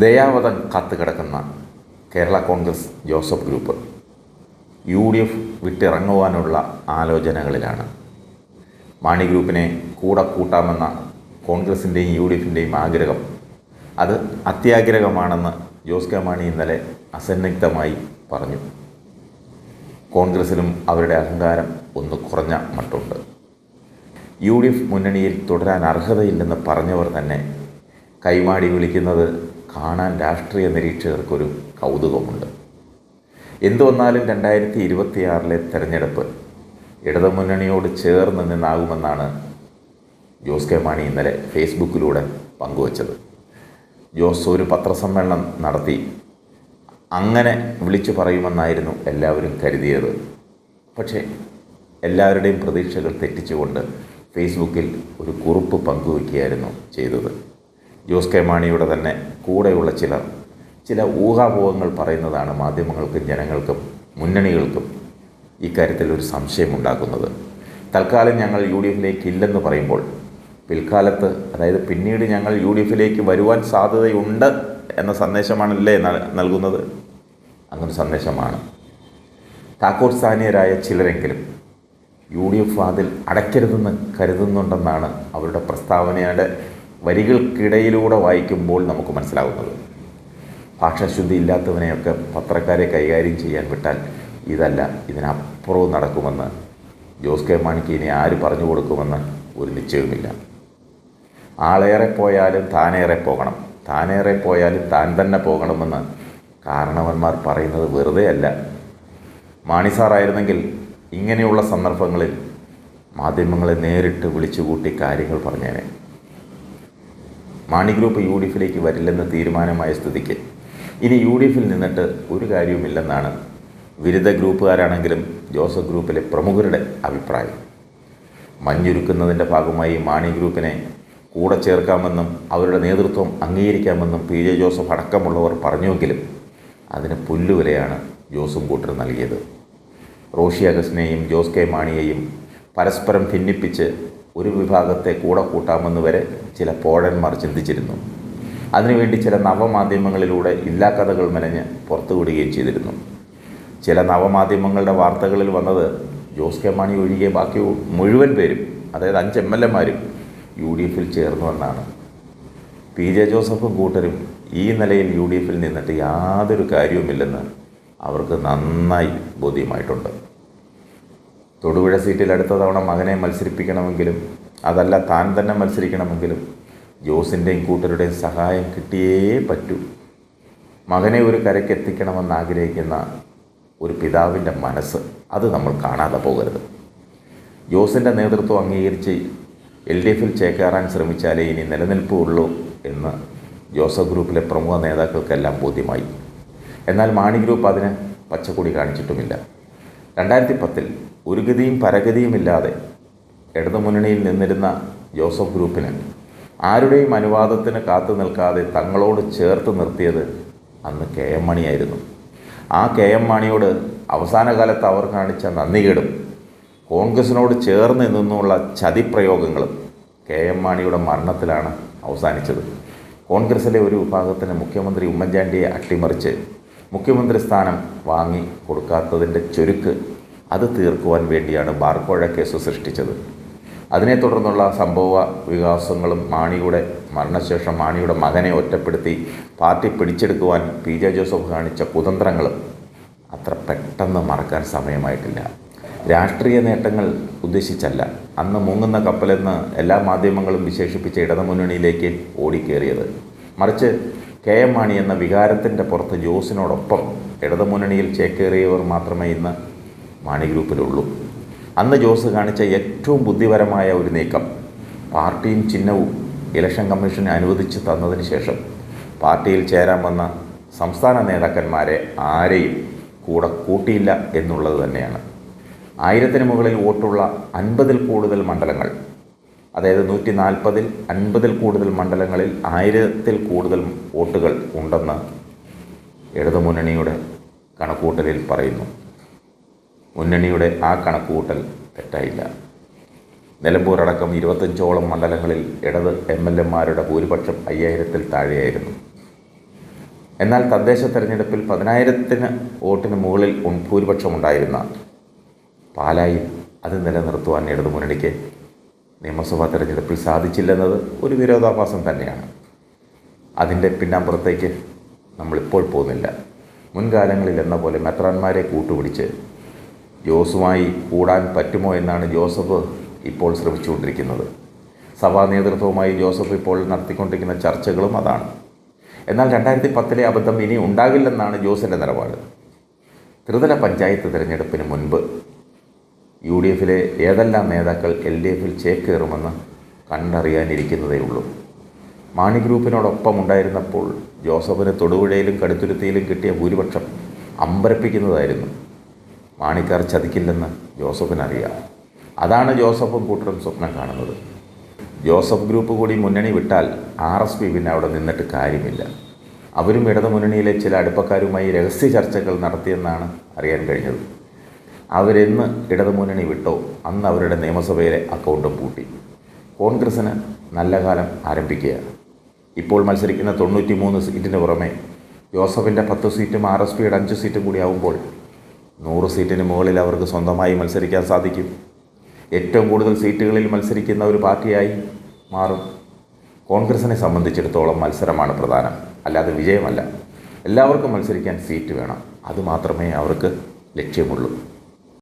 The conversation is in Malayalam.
ദയാവധം കാത്തുകിടക്കുന്ന Kerala Congress Joseph group U D F വിട്ടിറങ്ങുവാനുള്ള ആലോചനകളിലാണ്. മാണി ഗ്രൂപ്പിനെ കൂടെ കൂട്ടാമെന്ന കോൺഗ്രസിന്റെയും യു ഡി എഫിന്റെയും ആഗ്രഹം അത് അത്യാഗ്രഹമാണെന്ന് ജോസ് കെ മാണി ഇന്നലെ അസന്നിഗ്ധമായി പറഞ്ഞു. കോൺഗ്രസിലും അവരുടെ അഹങ്കാരം ഒന്ന് കുറഞ്ഞ മട്ടുണ്ട്. യു ഡി എഫ് മുന്നണിയിൽ തുടരാൻ അർഹതയില്ലെന്ന് പറഞ്ഞവർ തന്നെ കൈമാടി വിളിക്കുന്നത് കാണാൻ രാഷ്ട്രീയ നിരീക്ഷകർക്കൊരു കൗതുകമുണ്ട്. എന്തു വന്നാലും രണ്ടായിരത്തി ഇരുപത്തിയാറിലെ തെരഞ്ഞെടുപ്പ് ഇടതുമുന്നണിയോട് ചേർന്ന് നിന്നാകുമെന്നാണ് ജോസ് കെ മാണി ഇന്നലെ ഫേസ്ബുക്കിലൂടെ പങ്കുവച്ചത്. ജോസ് ഒരു പത്രസമ്മേളനം നടത്തി. അങ്ങനെ വിളിച്ചു പറയുമെന്നായിരുന്നു എല്ലാവരും കരുതിയത്. പക്ഷേ എല്ലാവരുടെയും പ്രതീക്ഷകൾ തെറ്റിച്ചുകൊണ്ട് ഫേസ്ബുക്കിൽ ഒരു കുറിപ്പ് പങ്കുവയ്ക്കുകയായിരുന്നു ചെയ്തത്. ജോസ് കെ മാണിയുടെ തന്നെ കൂടെയുള്ള ചിലർ ചില ഊഹാപോഹങ്ങൾ പറയുന്നതാണ് മാധ്യമങ്ങൾക്കും ജനങ്ങൾക്കും മുന്നണികൾക്കും ഇക്കാര്യത്തിൽ ഒരു സംശയമുണ്ടാക്കുന്നത്. തൽക്കാലം ഞങ്ങൾ യു ഡി എഫിലേക്ക് ഇല്ലെന്ന് പറയുമ്പോൾ പിൽക്കാലത്ത് അതായത് പിന്നീട് ഞങ്ങൾ യു ഡി എഫിലേക്ക് വരുവാൻ സാധ്യതയുണ്ട് എന്ന സന്ദേശമാണല്ലേ നൽ- നൽകുന്നത്? അങ്ങനെ സന്ദേശമാണ്. താക്കൂർ സ്ഥാനീയരായ ചിലരെങ്കിലും യു ഡി എഫ് അതിൽ അടയ്ക്കരുതെന്ന് കരുതുന്നുണ്ടെന്നാണ് അവരുടെ പ്രസ്താവനയുടെ വരികൾക്കിടയിലൂടെ വായിക്കുമ്പോൾ നമുക്ക് മനസ്സിലാകുന്നത് ഭാഷാശുദ്ധി ഇല്ലാത്തവനെയൊക്കെ പത്രക്കാരെ കൈകാര്യം ചെയ്യാൻ വിട്ടാൽ ഇതല്ല ഇതിനപ്പുറവും നടക്കുമെന്ന് ജോസ് കെ മാണിക്ക് ഇനി ആര് പറഞ്ഞു കൊടുക്കുമെന്ന് ഒരു നിശ്ചയവുമില്ല. ആളേറെ പോയാലും താനേറെ പോകണം താനേറെ പോയാലും താൻ തന്നെ പോകണമെന്ന് കാരണവന്മാർ പറയുന്നത് വെറുതെ അല്ല മാണി സാറായിരുന്നെങ്കിൽ ഇങ്ങനെയുള്ള സന്ദർഭങ്ങളിൽ മാധ്യമങ്ങളെ നേരിട്ട് വിളിച്ചുകൂട്ടി കാര്യങ്ങൾ പറഞ്ഞേനെ. മാണി ഗ്രൂപ്പ് യു ഡി എഫിലേക്ക് വരില്ലെന്ന് തീരുമാനമായ സ്ഥിതിക്ക്. ഇനി യു ഡി എഫിൽ നിന്നിട്ട് ഒരു കാര്യവുമില്ലെന്നാണ് വിരുദ്ധ ഗ്രൂപ്പുകാരാണെങ്കിലും ജോസഫ് ഗ്രൂപ്പിലെ പ്രമുഖരുടെ അഭിപ്രായം. മഞ്ഞുരുക്കുന്നതിന്റെ ഭാഗമായി മാണി ഗ്രൂപ്പിനെ കൂടെ ചേർക്കാമെന്നും അവരുടെ നേതൃത്വം അംഗീകരിക്കാമെന്നും പി ജെ ജോസഫ് അടക്കമുള്ളവർ പറഞ്ഞുവെങ്കിലും അതിന് പുല്ലുവിലയാണ് ജോസും കൂട്ടർ നൽകിയത്. റോഷി അഗസ്റ്റിനെയും ജോസ് കെ മാണിയെയും പരസ്പരം ഭിന്നിപ്പിച്ച് ഒരു വിഭാഗത്തെ കൂടെ കൂട്ടാമെന്ന് വരെ ചില പോഴന്മാർ ചിന്തിച്ചിരുന്നു. അതിനുവേണ്ടി ചില നവമാധ്യമങ്ങളിലൂടെ ഇല്ലാ കഥകൾ മെനഞ്ഞ് പുറത്തുവിടുകയും ചെയ്തിരുന്നു. ചില നവമാധ്യമങ്ങളുടെ വാർത്തകളിൽ വന്നത് ജോസ് കെ മാണി ഒഴികെ ബാക്കി മുഴുവൻ പേരും അതായത് അഞ്ച് എം എൽ എമാരും യു ഡി എഫിൽ ചേർന്നുവെന്നാണ് പി ജെ ജോസഫും കൂട്ടരും ഈ നിലയിൽ യു ഡി എഫിൽ നിന്നിട്ട് യാതൊരു കാര്യവുമില്ലെന്ന് അവർക്ക് നന്നായി ബോധ്യമായിട്ടുണ്ട്. തൊടുപുഴ സീറ്റിൽ അടുത്ത തവണ മകനെ മത്സരിപ്പിക്കണമെങ്കിലും അതല്ല താൻ തന്നെ മത്സരിക്കണമെങ്കിലും ജോസിന്റെയും കൂട്ടരുടെയും സഹായം കിട്ടിയേ പറ്റൂ. മകനെ ഒരു കരയ്ക്ക് എത്തിക്കണമെന്ന് ആഗ്രഹിക്കുന്ന ഒരു പിതാവിന്റെ മനസ്സ് അത് നമ്മൾ കാണാതെ പോകരുത്. ജോസിന്റെ നേതൃത്വം അംഗീകരിച്ച് എൽ ഡി എഫിൽ ചേക്കേറാൻ ശ്രമിച്ചാലേ ഇനി നിലനിൽപ്പുള്ളൂ എന്ന് ജോസഫ് ഗ്രൂപ്പിലെ പ്രമുഖ നേതാക്കൾക്കെല്ലാം ബോധ്യമായി. എന്നാൽ മാണി ഗ്രൂപ്പ് അതിന് പച്ചക്കൊടി കാണിച്ചിട്ടുമില്ല. രണ്ടായിരത്തി പത്തിൽ ഒരു ഗതിയും പരഗതിയും പരഗതിയുമില്ലാതെ ഇടതുമുന്നണിയിൽ നിന്നിരുന്ന ജോസഫ് ഗ്രൂപ്പിന് ആരുടെയും അനുവാദത്തിന് കാത്തു നിൽക്കാതെ തങ്ങളോട് ചേർത്ത് നിർത്തിയത് അന്ന് കെ എം മണിയായിരുന്നു. ആ കെ എം മാണിയോട് അവസാന കാലത്ത് അവർ കാണിച്ച നന്ദികേടും കോൺഗ്രസിനോട് ചേർന്ന് നിന്നുള്ള ചതിപ്രയോഗങ്ങളും കെ എം മാണിയുടെ മരണത്തിലാണ് അവസാനിച്ചത്. കോൺഗ്രസിലെ ഒരു വിഭാഗത്തിന് മുഖ്യമന്ത്രി ഉമ്മൻചാണ്ടിയെ അട്ടിമറിച്ച് മുഖ്യമന്ത്രി സ്ഥാനം വാങ്ങി കൊടുക്കാത്തതിന്റെ ചുരുക്ക് അത് തീർക്കുവാൻ വേണ്ടിയാണ് ബാർക്കോഴ കേസ് സൃഷ്ടിച്ചത്. അതിനെ തുടർന്നുള്ള സംഭവ വികാസങ്ങളും മാണിയുടെ മരണശേഷം മാണിയുടെ മകനെ ഒറ്റപ്പെടുത്തി പാർട്ടി പിടിച്ചെടുക്കുവാൻ പി ജെ ജോസഫ് കാണിച്ച കുതന്ത്രങ്ങളും അത്ര പെട്ടെന്ന് മറക്കാൻ സമയമായിട്ടില്ല. രാഷ്ട്രീയ നേട്ടങ്ങൾ ഉദ്ദേശിച്ചല്ല. അന്ന് മുങ്ങുന്ന കപ്പലെന്ന് എല്ലാ മാധ്യമങ്ങളും വിശേഷിപ്പിച്ച ഇടതുമുന്നണിയിലേക്ക് ഓടിക്കേറിയത്. മറിച്ച് കെ എം മാണി എന്ന വികാരത്തിന്റെ പുറത്ത് ജോസിനോടൊപ്പം ഇടതുമുന്നണിയിൽ ചേക്കേറിയവർ മാത്രമേ ഇന്ന് മാണി ഗ്രൂപ്പിലുള്ളൂ. അന്ന് ജോസ് കാണിച്ച ഏറ്റവും ബുദ്ധിപരമായ ഒരു നീക്കം പാർട്ടിയും ചിഹ്നവും ഇലക്ഷൻ കമ്മീഷന് അനുവദിച്ച് തന്നതിന് ശേഷം പാർട്ടിയിൽ ചേരാൻ വന്ന സംസ്ഥാന നേതാക്കന്മാരെ ആരെയും കൂടെ കൂട്ടിയില്ല എന്നുള്ളത് തന്നെയാണ്. ആയിരത്തിന് മുകളിൽ വോട്ടുള്ള അൻപതിൽ കൂടുതൽ മണ്ഡലങ്ങൾ അതായത് നൂറ്റി നാൽപ്പതിൽ അൻപതിൽ കൂടുതൽ മണ്ഡലങ്ങളിൽ ആയിരത്തിൽ കൂടുതൽ വോട്ടുകൾ ഉണ്ടെന്ന് ഇടതുമുന്നണിയുടെ കണക്കൂട്ടലിൽ പറയുന്നു. മുന്നണിയുടെ ആ കണക്കുകൂട്ടൽ തെറ്റായില്ല. നിലമ്പൂർ അടക്കം ഇരുപത്തഞ്ചോളം മണ്ഡലങ്ങളിൽ ഇടത് എം എൽ എമാരുടെ ഭൂരിപക്ഷം അയ്യായിരത്തിൽ താഴെയായിരുന്നു. എന്നാൽ തദ്ദേശ തെരഞ്ഞെടുപ്പിൽ പതിനായിരത്തിന് വോട്ടിന് മുകളിൽ ഭൂരിപക്ഷമുണ്ടായിരുന്ന പാലായിൽ അത് നിലനിർത്തുവാൻ ഇടതുമുന്നണിക്ക് നിയമസഭാ തെരഞ്ഞെടുപ്പിൽ സാധിച്ചില്ലെന്നത് ഒരു വിരോധാഭാസം തന്നെയാണ്. അതിന്റെ പിന്നാമ്പുറത്തേക്ക് നമ്മളിപ്പോൾ പോകുന്നില്ല. മുൻകാലങ്ങളിൽ എന്ന പോലെ മെത്രാന്മാരെ കൂട്ടുപിടിച്ച് ജോസുമായി കൂടാൻ പറ്റുമോ എന്നാണ് ജോസഫ് ഇപ്പോൾ ശ്രമിച്ചുകൊണ്ടിരിക്കുന്നത്. സഭാ നേതൃത്വവുമായി ജോസഫ് ഇപ്പോൾ നടത്തിക്കൊണ്ടിരിക്കുന്ന ചർച്ചകളും അതാണ്. എന്നാൽ രണ്ടായിരത്തി പത്തിലെ അബദ്ധം ഇനി ഉണ്ടാകില്ലെന്നാണ് ജോസിന്റെ നിലപാട്. ത്രിതല പഞ്ചായത്ത് തിരഞ്ഞെടുപ്പിന് മുൻപ് യു ഡി എഫിലെ ഏതെല്ലാം നേതാക്കൾ എൽ ഡി എഫിൽ ചേക്കേറുമെന്ന് കണ്ടറിയാനിരിക്കുന്നതേ ഉള്ളൂ മാണി ഗ്രൂപ്പിനോടൊപ്പം ഉണ്ടായിരുന്നപ്പോൾ ജോസഫിന് തൊടുപുഴയിലും കടുത്തുരുത്തിയിലും കിട്ടിയ ഭൂരിപക്ഷം അമ്പരപ്പിക്കുന്നതായിരുന്നു. മാണിക്കാർ ചതിക്കില്ലെന്ന് ജോസഫിനറിയാം. അതാണ് ജോസഫും കൂട്ടരും സ്വപ്നം കാണുന്നത്. ജോസഫ് ഗ്രൂപ്പ് കൂടി മുന്നണി വിട്ടാൽ ആർ എസ് പി പിന്നെ അവിടെ നിന്നിട്ട് കാര്യമില്ല. അവരും ഇടതു മുന്നണിയിലെ ചില അടുപ്പക്കാരുമായി രഹസ്യ ചർച്ചകൾ നടത്തിയെന്നാണ് അറിയാൻ കഴിഞ്ഞത്. അവരെന്ന് ഇടതു മുന്നണി വിട്ടോ? അന്ന് അവരുടെ നിയമസഭയിലെ അക്കൗണ്ടും പൂട്ടി. കോൺഗ്രസ്സിന് നല്ല കാലം ആരംഭിക്കുകയാണ്. ഇപ്പോൾ മത്സരിക്കുന്ന തൊണ്ണൂറ്റി മൂന്ന് സീറ്റിന് പുറമെ ജോസഫിന്റെ പത്ത് സീറ്റും ആർ എസ് പിയുടെ അഞ്ച് സീറ്റും കൂടി ആവുമ്പോൾ നൂറ് സീറ്റിന് മുകളിൽ അവർക്ക് സ്വന്തമായി മത്സരിക്കാൻ സാധിക്കും. ഏറ്റവും കൂടുതൽ സീറ്റുകളിൽ മത്സരിക്കുന്ന ഒരു പാർട്ടിയായി മാറും. കോൺഗ്രസിനെ സംബന്ധിച്ചിടത്തോളം മത്സരമാണ് പ്രധാനം. അല്ലാതെ വിജയമല്ല. എല്ലാവർക്കും മത്സരിക്കാൻ സീറ്റ് വേണം. അതുമാത്രമേ അവർക്ക് ലക്ഷ്യമുള്ളൂ.